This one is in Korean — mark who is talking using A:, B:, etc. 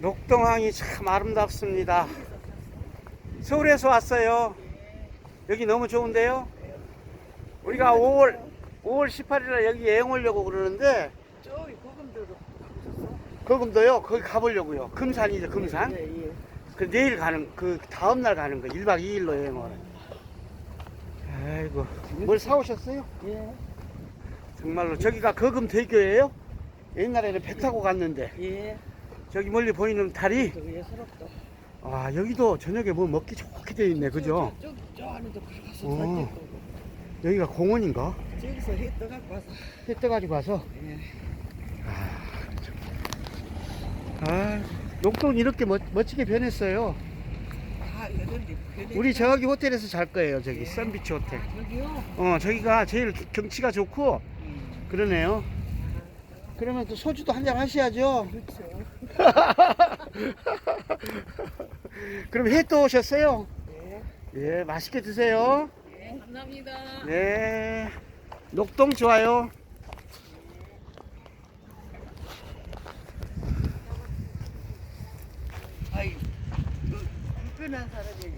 A: 녹동항이 참 아름답습니다. 서울에서 왔어요. 여기 너무 좋은데요? 우리가 5월 5월 18일에 여기 여행 오려고 그러는데
B: 저기 거금도로 가보셨어?
A: 거금도요. 거기 가보려고요. 금산이죠, 금산.
B: 예, 예.
A: 그 내일 가는 그 다음 날 가는 거 1박 2일로 여행을. 아이고 뭘 사오셨어요?
B: 예.
A: 정말로 저기가 거금대교예요? 옛날에는 배 타고 갔는데
B: 예.
A: 저기 멀리 보이는 다리
B: 예스럽다.
A: 아 여기도 저녁에 뭐 먹기 좋게 돼 있네 그죠?
B: 저, 저, 저 안에도 가서
A: 어.
B: 거고.
A: 여기가 공원인가?
B: 저기서 해 떠갖고 와서.
A: 해 떠가지고 와서
B: 예.
A: 아 녹동이 이렇게 멋, 멋지게 변했어요
B: 변해.
A: 우리 저기 호텔에서 잘 거예요 저기 썬비치 호텔
B: 저기요.
A: 어 저기가 제일 경치가 좋고
B: 음.
A: 그러네요 그러면 또 소주도 한 잔 하셔야죠
B: 그렇죠.
A: 그럼 해또 오셨어요?
B: 예.
A: 예 맛있게 드세요
B: 예. 감사합니다.
A: 네 녹동 좋아요
B: 아이, 그 불편한 사람이